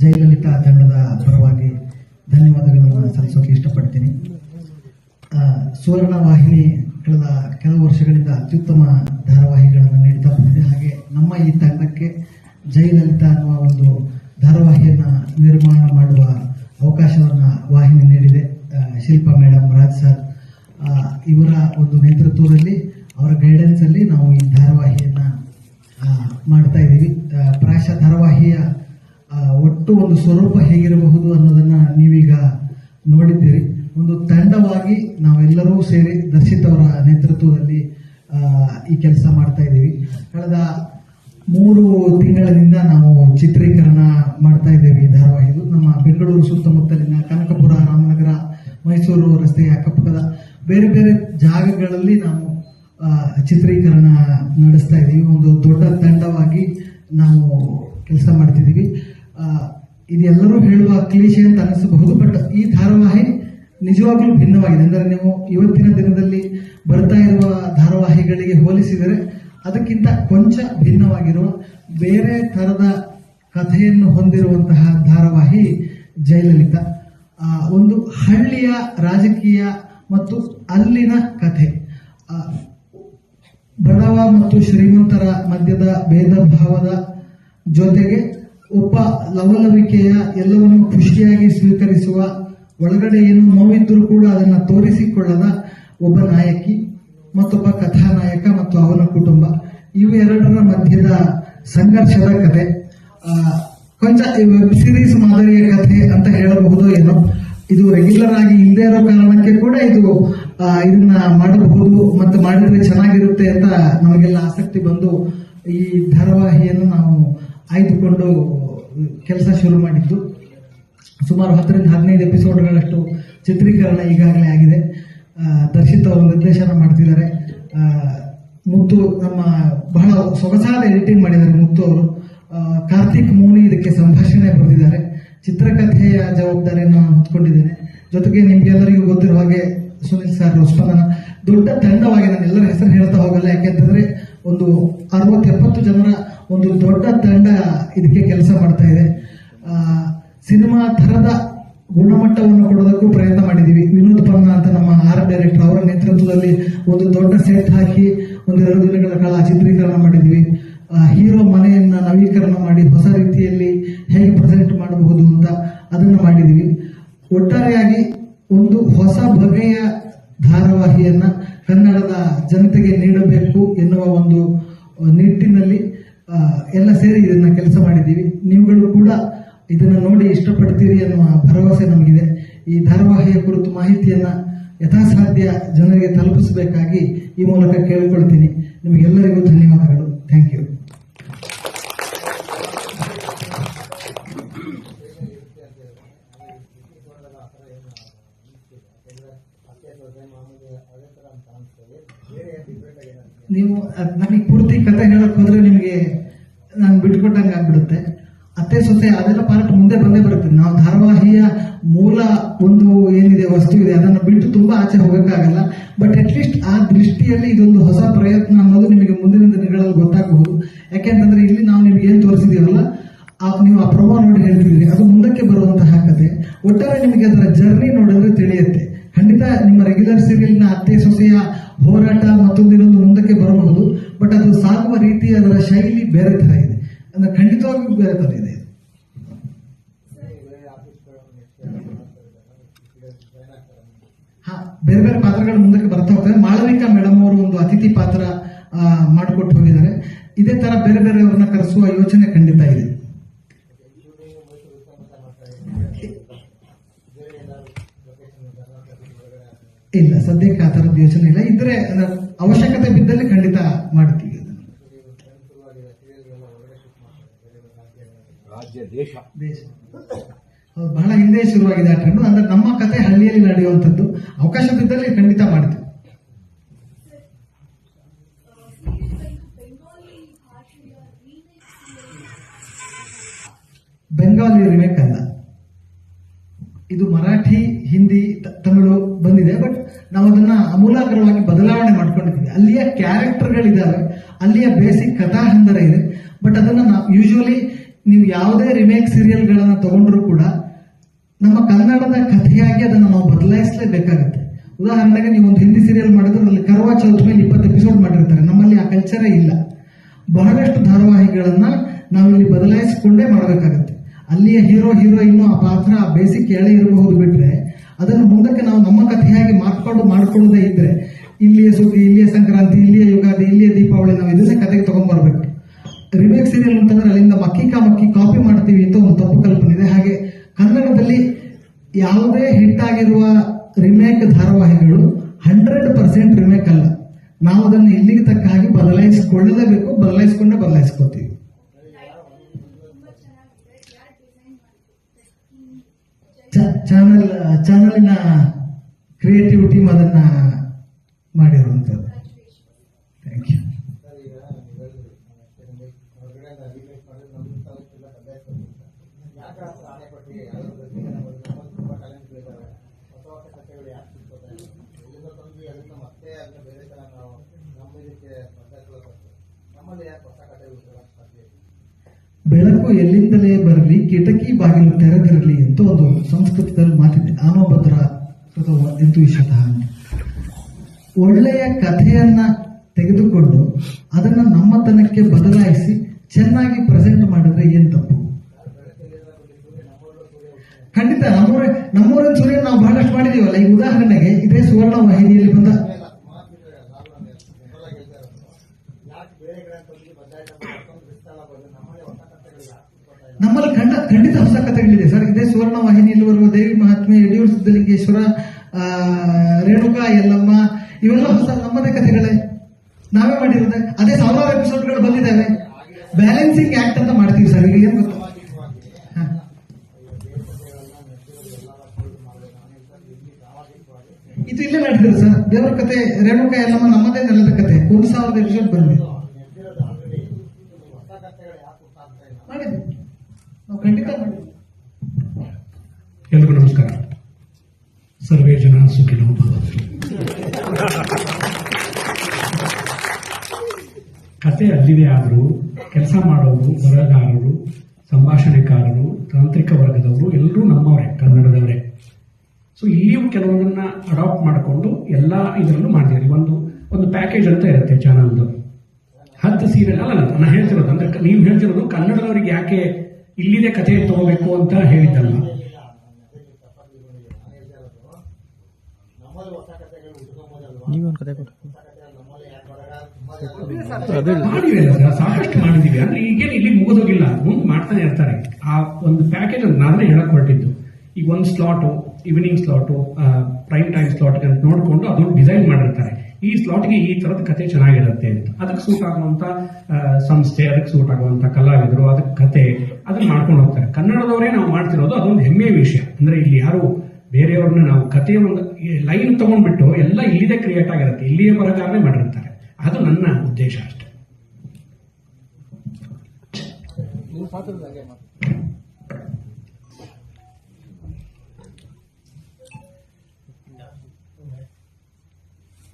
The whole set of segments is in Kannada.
ಜಯಲಲಿತಾ ತಂಡದ ಪರವಾಗಿ ಧನ್ಯವಾದಗಳನ್ನು ಸಲ್ಲಿಸೋಕೆ ಇಷ್ಟಪಡ್ತೀನಿ. ಸುವರ್ಣ ವಾಹಿನಿ ಕಳೆದ ಕೆಲವು ವರ್ಷಗಳಿಂದ ಅತ್ಯುತ್ತಮ ಧಾರಾವಾಹಿಗಳನ್ನು ನೀಡ್ತಾ ಬಂದಿದೆ. ಹಾಗೆ ನಮ್ಮ ಈ ತಂಡಕ್ಕೆ ಜಯಲಲಿತಾ ಅನ್ನುವ ಒಂದು ಧಾರಾವಾಹಿಯನ್ನು ನಿರ್ಮಾಣ ಮಾಡುವ ಅವಕಾಶವನ್ನು ವಾಹಿನಿ ನೀಡಿದೆ. ಶಿಲ್ಪಾ ಮೇಡಮ್ ರಾಜ್ ಸರ್ ಇವರ ಒಂದು ನೇತೃತ್ವದಲ್ಲಿ, ಅವರ ಗೈಡೆನ್ಸಲ್ಲಿ ನಾವು ಈ ಧಾರಾವಾಹಿಯನ್ನು ಮಾಡ್ತಾ ಇದ್ದೀವಿ. ಪ್ರಾಯಶಃ ಧಾರಾವಾಹಿಯ ಒಟ್ಟು ಒಂದು ಸ್ವರೂಪ ಹೇಗಿರಬಹುದು ಅನ್ನೋದನ್ನ ನೀವೀಗ ನೋಡಿದ್ದೀರಿ. ಒಂದು ತಂಡವಾಗಿ ನಾವೆಲ್ಲರೂ ಸೇರಿ ದರ್ಶಿತ್ ಅವರ ನೇತೃತ್ವದಲ್ಲಿ ಈ ಕೆಲಸ ಮಾಡ್ತಾ ಇದ್ದೀವಿ. ಕಳೆದ ಮೂರು ತಿಂಗಳಿನಿಂದ ನಾವು ಚಿತ್ರೀಕರಣ ಮಾಡ್ತಾ ಇದ್ದೇವೆ ಈ ಧಾರಾವಾಹಿದು ನಮ್ಮ ಬೆಂಗಳೂರು ಸುತ್ತಮುತ್ತಲಿನ ಕನಕಪುರ, ರಾಮನಗರ, ಮೈಸೂರು ರಸ್ತೆಯ ಅಕ್ಕಪಕ್ಕದ ಬೇರೆ ಬೇರೆ ಜಾಗಗಳಲ್ಲಿ ನಾವು ಚಿತ್ರೀಕರಣ ನಡೆಸ್ತಾ ಇದ್ದೀವಿ. ಒಂದು ದೊಡ್ಡ ತಂಡವಾಗಿ ನಾವು ಕೆಲಸ ಮಾಡ್ತಿದ್ದೀವಿ. ಇದೆಲ್ಲರೂ ಹೇಳುವ ಕ್ಲೀಶೆ ಅಂತ ಅನಿಸಬಹುದು ಬಟ್ ಈ ಧಾರಾವಾಹಿ ನಿಜವಾಗ್ಲೂ ಭಿನ್ನವಾಗಿದೆ. ಅಂದರೆ ನೀವು ಇವತ್ತಿನ ದಿನದಲ್ಲಿ ಬರ್ತಾ ಇರುವ ಧಾರಾವಾಹಿಗಳಿಗೆ ಹೋಲಿಸಿದರೆ ಅದಕ್ಕಿಂತ ಕೊಂಚ ಭಿನ್ನವಾಗಿರುವ ಬೇರೆ ತರದ ಕಥೆಯನ್ನು ಹೊಂದಿರುವಂತಹ ಧಾರಾವಾಹಿ ಜಯಲಲಿತಾ. ಒಂದು ಹಳ್ಳಿಯ ರಾಜಕೀಯ ಮತ್ತು ಅಲ್ಲಿನ ಕಥೆ. ಬಡವ ಮತ್ತು ಶ್ರೀಮಂತರ ಮಧ್ಯದ ಭೇದ ಭಾವದ ಜೊತೆಗೆ ಒಬ್ಬ ಲವಲವಿಕೆಯ ಎಲ್ಲವನ್ನು ಖುಷಿಯಾಗಿ ಸ್ವೀಕರಿಸುವ ಒಳಗಡೆ ಏನು ನೋವಿದ್ದರೂ ಕೂಡ ಅದನ್ನು ತೋರಿಸಿಕೊಳ್ಳದ ಒಬ್ಬ ನಾಯಕಿ ಮತ್ತೊಬ್ಬ ಕಥಾನಾಯಕ ಮತ್ತು ಅವನ ಕುಟುಂಬ. ಇವೆರಡರ ಮಧ್ಯದ ಸಂಘರ್ಷದ ಆ, ಕೊಂಚ ವೆಬ್ ಸಿರೀಸ್ ಮಾದರಿಯ ಕಥೆ ಅಂತ ಹೇಳಬಹುದು ಏನೋ. ಇದು ರೆಗ್ಯುಲರ್ ಆಗಿ ಇಲ್ಲದೆ ಇರೋ ಕಾರಣಕ್ಕೆ ಕೂಡ ಇದು ಇದನ್ನ ಮಾಡಬಹುದು ಮತ್ತು ಮಾಡಿದ್ರೆ ಚೆನ್ನಾಗಿರುತ್ತೆ ಅಂತ ನಮಗೆಲ್ಲ ಆಸಕ್ತಿ ಬಂದು ಈ ಧಾರಾವಾಹಿಯನ್ನು ನಾವು ಆಯ್ದುಕೊಂಡು ಕೆಲಸ ಶುರು ಮಾಡಿದ್ದು. ಸುಮಾರು ಹತ್ತರಿಂದ ಹದಿನೈದು ಎಪಿಸೋಡ್ಗಳಷ್ಟು ಚಿತ್ರೀಕರಣ ಈಗಾಗಲೇ ಆಗಿದೆ. ದರ್ಶಿತ ಅವರು ನಿರ್ದೇಶನ ಮಾಡ್ತಿದ್ದಾರೆ. ಮುತ್ತು ನಮ್ಮ ಬಹಳ ಸೊಗಸಾದ ಎಡಿಟಿಂಗ್ ಮಾಡಿದ್ದಾರೆ ಮುತ್ತು ಅವರು. ಕಾರ್ತಿಕ್ ಮೂನಿ ಇದಕ್ಕೆ ಸಂಭಾಷಣೆ ಬರೆದಿದ್ದಾರೆ. ಚಿತ್ರಕಥೆಯ ಜವಾಬ್ದಾರಿಯನ್ನು ನಾನು ಹೊತ್ಕೊಂಡಿದ್ದೇನೆ. ಜೊತೆಗೆ ನಿಮ್ಗೆಲ್ಲರಿಗೂ ಗೊತ್ತಿರುವ ಹಾಗೆ ಸುನಿಲ್ ಸರ್ ಸ್ಪಂದನ ದೊಡ್ಡ ತಂಡವಾಗಿ ನಾನು ಎಲ್ಲರ ಹೆಸರು ಹೇಳ್ತಾ ಹೋಗಲ್ಲ. ಯಾಕೆಂತಂದ್ರೆ ಒಂದು ಅರವತ್ತು ಎಪ್ಪತ್ತು ಜನರ ಒಂದು ದೊಡ್ಡ ತಂಡ ಇದಕ್ಕೆ ಕೆಲಸ ಮಾಡ್ತಾ ಇದೆ. ಸಿನಿಮಾ ಥರದ ಗುಣಮಟ್ಟವನ್ನು ಕೊಡೋದಕ್ಕೂ ಪ್ರಯತ್ನ ಮಾಡಿದ್ದೀವಿ. ವಿನೋದ್ ಪನ್ನ ಅಂತ ನಮ್ಮ ಆರ್ ಡೈರೆಕ್ಟರ್ ಅವರ ನೇತೃತ್ವದಲ್ಲಿ ಒಂದು ದೊಡ್ಡ ಸೆಟ್ ಹಾಕಿ ಒಂದು ಎರಡು ದಿನಗಳ ಕಾಲ ಚಿತ್ರೀಕರಣ ಮಾಡಿದ್ವಿ ಹೀರೋ ಮನೆಯನ್ನ ನವೀಕರಣ ಮಾಡಿ ಹೊಸ ರೀತಿಯಲ್ಲಿ ಹೇಗೆ ಪ್ರೆಸೆಂಟ್ ಮಾಡಬಹುದು ಅಂತ ಅದನ್ನು ಮಾಡಿದ್ದೀವಿ. ಒಟ್ಟಾರೆಯಾಗಿ ಒಂದು ಹೊಸ ಬಗೆಯ ಧಾರಾವಾಹಿಯನ್ನ ಕನ್ನಡದ ಜನತೆಗೆ ನೀಡಬೇಕು ಎನ್ನುವ ಒಂದು ನಿಟ್ಟಿನಲ್ಲಿ ಎಲ್ಲ ಸೇರಿ ಇದನ್ನ ಕೆಲಸ ಮಾಡಿದ್ದೀವಿ. ನೀವುಗಳು ಕೂಡ ಇದನ್ನ ನೋಡಿ ಇಷ್ಟಪಡ್ತೀರಿ ಅನ್ನುವ ಭರವಸೆ ನಮಗಿದೆ. ಈ ಧಾರಾವಾಹಿಯ ಕುರಿತು ಮಾಹಿತಿಯನ್ನ ಯಥಾಸಾಧ್ಯ ಜನರಿಗೆ ತಲುಪಿಸಬೇಕಾಗಿ ಈ ಮೂಲಕ ಕೇಳಿಕೊಳ್ತೀನಿ. ನಿಮಗೆಲ್ಲರಿಗೂ ಧನ್ಯವಾದಗಳು. ಥ್ಯಾಂಕ್ ಯು ನೀವು ನನಗೆ ಪೂರ್ತಿ ಕತೆ ಹೇಳಕ್ ಹೋದ್ರೆ ನಿಮಗೆ ನಾನು ಬಿಟ್ಕೊಟ್ಟಂಗೆ ಆಗ್ಬಿಡುತ್ತೆ. ಅತ್ತೆ, ಸೊಸೆ, ಅದೆಲ್ಲ ಪಾರ್ಟ್ ಮುಂದೆ ಬಂದೇ ಬರುತ್ತೆ. ನಾವು ಧಾರಾವಾಹಿಯ ಮೂಲ ಒಂದು ಏನಿದೆ, ವಸ್ತು ಇದೆ, ಅದನ್ನು ಬಿಟ್ಟು ತುಂಬಾ ಆಚೆ ಹೋಗೋಕ್ಕಾಗಲ್ಲ. ಬಟ್ ಅಟ್ಲೀಸ್ಟ್ ಆ ದೃಷ್ಟಿಯಲ್ಲಿ ಇದೊಂದು ಹೊಸ ಪ್ರಯತ್ನ ಅನ್ನೋದು ನಿಮಗೆ ಮುಂದಿನ ದಿನಗಳಲ್ಲಿ ಗೊತ್ತಾಗಬಹುದು. ಯಾಕೆಂತಂದ್ರೆ ಇಲ್ಲಿ ನಾವು ನಿಮ್ಗೆ ಏನು ತೋರಿಸಿದೀವಲ್ಲ ಆ ನೀವು ಆ ಪ್ರಭಾವ ನೋಡಿ ಹೇಳ್ತಿದ್ದೀರಿ. ಅದು ಮುಂದಕ್ಕೆ ಬರುವಂತಹ ಕತೆ. ಒಟ್ಟಾರೆ ನಿಮಗೆ ಅದರ ಜರ್ನಿ ನೋಡಿದ್ರೆ ತಿಳಿಯುತ್ತೆ. ಖಂಡಿತ ನಿಮ್ಮ ರೆಗ್ಯುಲರ್ ಸೀರಿಯಲ್ನ ಅತ್ತೆ, ಸೊಸೆಯ ಹೋರಾಟ ಮತ್ತೊಂದಿನೊಂದು ಮುಂದಕ್ಕೆ ಬರಬಹುದು ಬಟ್ ಅದು ಸಾಗುವ ರೀತಿ ಅದರ ಶೈಲಿ ಬೇರೆ ತರ ಇದೆ. ಅಂದ್ರೆ ಖಂಡಿತವಾಗಿಯೂ ಬೇರೆ ತರ ಇದೆ ಹಾ, ಬೇರೆ ಬೇರೆ ಪಾತ್ರಗಳು ಮುಂದಕ್ಕೆ ಬರ್ತಾ ಹೋಗ್ತಾರೆ ಮಾಳವಿಕಾ ಮೇಡಮ್ ಅವರು ಒಂದು ಅತಿಥಿ ಪಾತ್ರ ಮಾಡಿಕೊಟ್ಟು ಹೋಗಿದ್ದಾರೆ. ಇದೇ ತರ ಬೇರೆ ಬೇರೆಯವ್ರನ್ನ ಕರೆಸುವ ಯೋಚನೆ ಖಂಡಿತ ಇದೆ. ಇಲ್ಲ ಸದ್ಯಕ್ಕೆ ಆ ಥರದ್ದು ಯೋಚನೆ ಇಲ್ಲ. ಇದ್ರೆ ಅವಶ್ಯಕತೆ ಬಿದ್ದಲ್ಲಿ ಖಂಡಿತ ಮಾಡ್ತೀವಿ ಬಹಳ ಹಿಂದೆ ಶುರುವಾಗಿದೆ ಆ ಟ್ರೆಂಡ್ ಅಂದ್ರೆ ನಮ್ಮ ಕತೆ ಹಳ್ಳಿಯಲ್ಲಿ ನಡೆಯುವಂಥದ್ದು. ಅವಕಾಶ ಬಿದ್ದಲ್ಲಿ ಖಂಡಿತ ಮಾಡ್ತೀವಿ. ಬೆಂಗಾಲಿ ರಿಮೇಕ್ ಅಲ್ಲ. ಇದು ಮರಾಠಿ ಹಿಂದಿ ತಮಿಳು ಬಂದಿದೆ ಬಟ್ ನಾವು ಅದನ್ನ ಅಮೂಲಾಗ್ರವಾಗಿ ಬದಲಾವಣೆ ಮಾಡ್ಕೊಂಡಿದ್ದೀವಿ. ಅಲ್ಲಿಯ ಕ್ಯಾರೆಕ್ಟರ್ಗಳಿದ್ದಾವೆ ಅಲ್ಲಿಯ ಬೇಸಿಕ್ ಕಥಾ ಹಂದರ ಇದೆ. ಬಟ್ ಅದನ್ನ ನಾವು ಯೂಶುವಲಿ ನೀವು ಯಾವುದೇ ರಿಮೇಕ್ ಸೀರಿಯಲ್ಗಳನ್ನ ತಗೊಂಡ್ರು ಕೂಡ ನಮ್ಮ ಕನ್ನಡದ ಕಥೆಯಾಗಿ ಅದನ್ನು ನಾವು ಬದಲಾಯಿಸಲೇಬೇಕಾಗುತ್ತೆ. ಉದಾಹರಣೆಗೆ ನೀವು ಒಂದು ಹಿಂದಿ ಸೀರಿಯಲ್ ಮಾಡಿದ್ರೆ ಅಲ್ಲಿ ಕರ್ವಾ ಚೌತ್ ಮೇಲೆ ಇಪ್ಪತ್ತು ಎಪಿಸೋಡ್ ಮಾಡಿರ್ತಾರೆ. ನಮ್ಮಲ್ಲಿ ಆ ಕಲ್ಚರೇ ಇಲ್ಲ. ಬಹಳಷ್ಟು ಧಾರಾವಾಹಿಗಳನ್ನ ಇಲ್ಲಿ ಬದಲಾಯಿಸಿಕೊಂಡೇ ಮಾಡಬೇಕಾಗತ್ತೆ. ಅಲ್ಲಿಯ ಹೀರೋ ಹೀರೋಯಿನ್ ಆ ಪಾತ್ರ, ಆ ಬೇಸಿಕ್ ಎಳೆ ಇರಬಹುದು ಬಿಟ್ರೆ ಅದನ್ನು ಮುಂದಕ್ಕೆ ನಾವು ನಮ್ಮ ಕಥೆಯಾಗಿ ಮಾಡ್ಕೊಂಡು ಮಾಡ್ಕೊಳ್ಳೋದೇ ಇದ್ರೆ, ಇಲ್ಲಿಯ ಸುಗ್ಗಿ, ಇಲ್ಲಿಯ ಸಂಕ್ರಾಂತಿ, ಇಲ್ಲಿಯ ಯುಗಾದಿ, ಇಲ್ಲಿಯ ದೀಪಾವಳಿ ನಾವು ಇದನ್ನೇ ಕತೆಗೆ ತಗೊಂಡ್ಬರ್ಬೇಕು. ರಿಮೇಕ್ ಸೀರಿಯಲ್ ಅಂತಂದ್ರೆ ಅಲ್ಲಿಂದ ಮಕ್ಕಿ ಕಾಮಕ್ಕಿ ಕಾಪಿ ಮಾಡ್ತೀವಿ ಅಂತ ಒಂದು ತಪ್ಪು ಕಲ್ಪನೆ ಇದೆ. ಹಾಗೆ ಕನ್ನಡದಲ್ಲಿ ಯಾವುದೇ ಹಿಟ್ ಆಗಿರುವ ರಿಮೇಕ್ ಧಾರಾವಾಹಿಗಳು ಹಂಡ್ರೆಡ್ ಪರ್ಸೆಂಟ್ ರಿಮೇಕ್ ಅಲ್ಲ. ನಾವು ಅದನ್ನು ಇಲ್ಲಿಗೆ ತಕ್ಕ ಹಾಗೆ ಬದಲಾಯಿಸಿಕೊಳ್ಳಲೇಬೇಕು, ಬದಲಾಯಿಸ್ಕೊಂಡೇ ಬದಲಾಯಿಸ್ಕೋತೀವಿ. ಚಾನಲ್ ಚಾನಲಿನ ಕ್ರಿಯೇಟಿವ್ ಟೀಮ್ ಅದನ್ನ ಮಾಡಿರುವಂಥದ್ದು. ಥ್ಯಾಂಕ್ ಯು ಮತ್ತೆ ಅದನ್ನ ಬೇರೆ ಥರ ನಾವು ನಮ್ಮ ಇದಕ್ಕೆ ನಮ್ಮಲ್ಲಿ ಯಾಕೆ ಹೊಸ ಇಲ್ಲ? ಬೆಳಕು ಎಲ್ಲಿಂದಲೇ ಬರಲಿ, ಕಿಟಕಿ ಬಾಗಿಲು ತೆರೆದಿರಲಿ ಅಂತ ಒಂದು ಸಂಸ್ಕೃತದಲ್ಲಿ ಮಾತಿದೆ ಅಥವಾ ಇಂತುವಿಷತಃ ಅಂತ ಒಳ್ಳೆಯ ಕಥೆಯನ್ನ ತೆಗೆದುಕೊಂಡು ಅದನ್ನ ನಮ್ಮತನಕ್ಕೆ ಬದಲಾಯಿಸಿ ಚೆನ್ನಾಗಿ ಪ್ರೆಸೆಂಟ್ ಮಾಡಿದ್ರೆ ಏನ್ ತಪ್ಪು? ಖಂಡಿತ ನಮ್ಮೂರ ನಮ್ಮೂರಿನ ಸೂರ್ಯ ನಾವು ಬಹಳಷ್ಟು ಮಾಡಿದೀವಲ್ಲ, ಈ ಉದಾಹರಣೆಗೆ ಇದೇ ಸುವರ್ಣ ವಾಹಿನಿಯಲ್ಲಿ ಬಂದ ಆಮೇಲೆ ಮಾತಿದ್ರೆ ನಾವು ಮೊದಲ ಹೇಳ್ತಾ ಇರೋದು ಯಾಕೆ ಬೇರೆ ಕಡೆ ತಂದು ಬದಲಾಯಿಸಿ ಮತ್ತೊಂದು ವಿಸ್ತಾರ ಬಂದು ನಮ್ಮಲ್ಲಿ ಹೊಸ ಕಥೆಗಳು ಯಾಕೆ ಸಿಗ್ತಾ ಇಲ್ಲ ನಮ್ಮಲ್ಲಿ ಖಂಡ, ಖಂಡಿತ ಹೊಸ ಕಥೆಗಳಿದೆ. ಸರ್, ಇದೇ ಸುವರ್ಣ ವಾಹಿನಿಯಲ್ಲಿ ಬರುವ ದೇವಿ ಮಹಾತ್ಮೆ, ಯಡಿಯೂರು ಸಿದ್ದಲಿಂಗೇಶ್ವರ ರೇಣುಕಾ, ಯಲ್ಲಮ್ಮ, ಇವೆಲ್ಲ ಹೊಸ, ನಮ್ಮದೇ ಕಥೆಗಳೇ. ನಾವೇ ಮಾಡಿರೋದೆ. ಅದೇ ಸಾವಿರಾರು ಎಪಿಸೋಡ್ಗಳು ಬಂದಿದ್ದಾವೆ. ಬ್ಯಾಲೆನ್ಸಿಂಗ್ ಆಕ್ಟ್ ಅಂತ ಮಾಡ್ತೀವಿ ಸರ್, ಈಗ ಏನು ಗೊತ್ತು. ಇದು ಇಲ್ಲೇ ನಡೆದಿದೆ ಸರ್. ದೇವರ ಕತೆ, ರೇಣುಕಾ, ಯಲ್ಲಮ್ಮ ನಮ್ಮದೇ ನೆಲದ ಕತೆ. ಒಂದು ಸಾವಿರದ ಎಪಿಸೋಡ್ ಬಂದಿದೆ. ಮಾಡಿದ್ವಿ. ನಾವು ಖಂಡಿತ ನಮಸ್ಕಾರ. ಸರ್ವೇ ಜನ ಕತೆ ಅಲ್ಲಿದೆ ಆದರೂ ಕೆಲಸ ಮಾಡೋರು ಬರಹಗಾರರು ಸಂಭಾಷಣೆಕಾರರು ತಾಂತ್ರಿಕ ವರ್ಗದವರು ಎಲ್ಲರೂ ನಮ್ಮವರೇ ಕನ್ನಡದವರೇ. ಸೊ ಇಲ್ಲಿಯೂ ಕೆಲವೊಂದನ್ನ ಅಡಾಪ್ಟ್ ಮಾಡಿಕೊಂಡು ಎಲ್ಲ ಇದರಲ್ಲೂ ಮಾಡ್ತೀವಿ. ಒಂದು ಒಂದು ಪ್ಯಾಕೇಜ್ ಅಂತ ಇರುತ್ತೆ ಚಾನಲ್ದು. ಹತ್ತು ಸೀರಿಯಲ್ ಅಲ್ಲ, ನಾನು ಹೇಳ್ತಿರೋದು ಅಂದ್ರೆ ನೀವು ಹೇಳ್ತಿರೋದು ಕನ್ನಡದವರಿಗೆ ಯಾಕೆ ಇಲ್ಲಿದೆ ಕಥೆ ತಗೋಬೇಕು ಅಂತ ಹೇಳಿದ್ದಲ್ಲ. ನೀವೊಂದು ಮಾಡಿವೆ ಸರ್, ಸಾಕಷ್ಟು ಮಾಡಿದೀವಿ ಅಂದ್ರೆ ಈಗೇನು ಇಲ್ಲಿ ಮುಗಿದೋಗಿಲ್ಲ. ಮುಂದೆ ಮಾಡ್ತಾನೆ ಇರ್ತಾರೆ. ಆ ಒಂದು ಪ್ಯಾಕೇಜ್ ನಾನೇ ಹೇಳಕ್ ಹೊರಟಿದ್ದು ಈಗ ಒಂದು slot evening slot prime time slot ಅಂತ ನೋಡಿಕೊಂಡು ಅದನ್ನು ಡಿಸೈನ್ ಮಾಡಿರ್ತಾರೆ. ಈ ಸ್ಲಾಟ್ಗೆ ಈ ಥರದ ಕತೆ ಚೆನ್ನಾಗಿರುತ್ತೆ ಅಂತ. ಅದಕ್ಕೆ ಸೂಟ್ ಆಗುವಂತ ಸಂಸ್ಥೆ, ಅದಕ್ಕೆ ಸೂಟ್ ಆಗುವಂತ ಕಲಾವಿದರು, ಅದಕ್ಕೆ ಕತೆ ಅದನ್ನ ಮಾಡ್ಕೊಂಡು ಹೋಗ್ತಾರೆ. ಕನ್ನಡದವರೇ ನಾವು ಮಾಡ್ತಿರೋದು ಅದೊಂದು ಹೆಮ್ಮೆಯ ವಿಷಯ. ಅಂದ್ರೆ ಇಲ್ಲಿ ಯಾರು ಬೇರೆಯವ್ರನ್ನ ನಾವು ಕತೆ ಒಂದು ಲೈನ್ ತಗೊಂಡ್ಬಿಟ್ಟು ಎಲ್ಲ ಇಲ್ಲಿದೆ ಕ್ರಿಯೇಟ್ ಆಗಿರುತ್ತೆ. ಇಲ್ಲಿಯೇ ಬರಗಾರನೇ ಮಾಡಿರ್ತಾರೆ. ಅದು ನನ್ನ ಉದ್ದೇಶ ಅಷ್ಟೇ ನಿಮ್ಮ ಪಾತ್ರದಾಗೆ ಆ,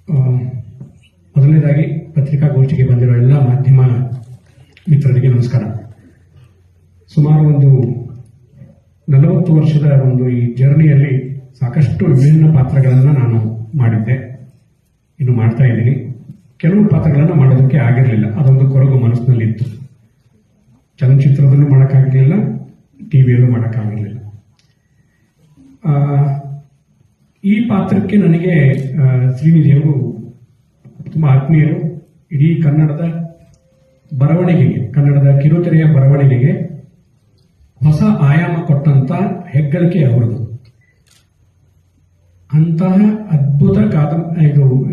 ಮೊದಲನೇದಾಗಿ ಪತ್ರಿಕಾಗೋಷ್ಠಿಗೆ ಬಂದಿರೋ ಎಲ್ಲ ಮಾಧ್ಯಮ ಮಿತ್ರರಿಗೆ ನಮಸ್ಕಾರ. ಸುಮಾರು ಒಂದು ನಲವತ್ತು ವರ್ಷದ ಒಂದು ಈ ಜರ್ನಿಯಲ್ಲಿ ಸಾಕಷ್ಟು ವಿಭಿನ್ನ ಪಾತ್ರಗಳನ್ನು ನಾನು ಮಾಡಿದ್ದೆ. ಇನ್ನು ಮಾಡ್ತಾ ಇದ್ದೀನಿ. ಕೆಲವು ಪಾತ್ರಗಳನ್ನು ಮಾಡೋದಕ್ಕೆ ಆಗಿರಲಿಲ್ಲ. ಅದೊಂದು ಕೊರಗು ಮನಸ್ಸಿನಲ್ಲಿತ್ತು. ಚಲನಚಿತ್ರದಲ್ಲೂ ಮಾಡೋಕ್ಕಾಗಲಿಲ್ಲ ಟಿವಿಯಲ್ಲೂ ಮಾಡೋಕ್ಕಾಗಿರಲಿಲ್ಲ. ಆ, ಈ ಪಾತ್ರಕ್ಕೆ ನನಗೆ ಶ್ರೀನಿಧಿಯವರು ತುಂಬ ಆತ್ಮೀಯರು. ಇಡೀ ಕನ್ನಡದ ಬರವಣಿಗೆಗೆ, ಕನ್ನಡದ ಕಿರುತೆರೆಯ ಬರವಣಿಗೆಗೆ ಹೊಸ ಆಯಾಮ ಕೊಟ್ಟಂತ ಹೆಗ್ಗಳಿಕೆ ಅವರದು ಅಂತಹ ಅದ್ಭುತ ಕಾದ ಇದು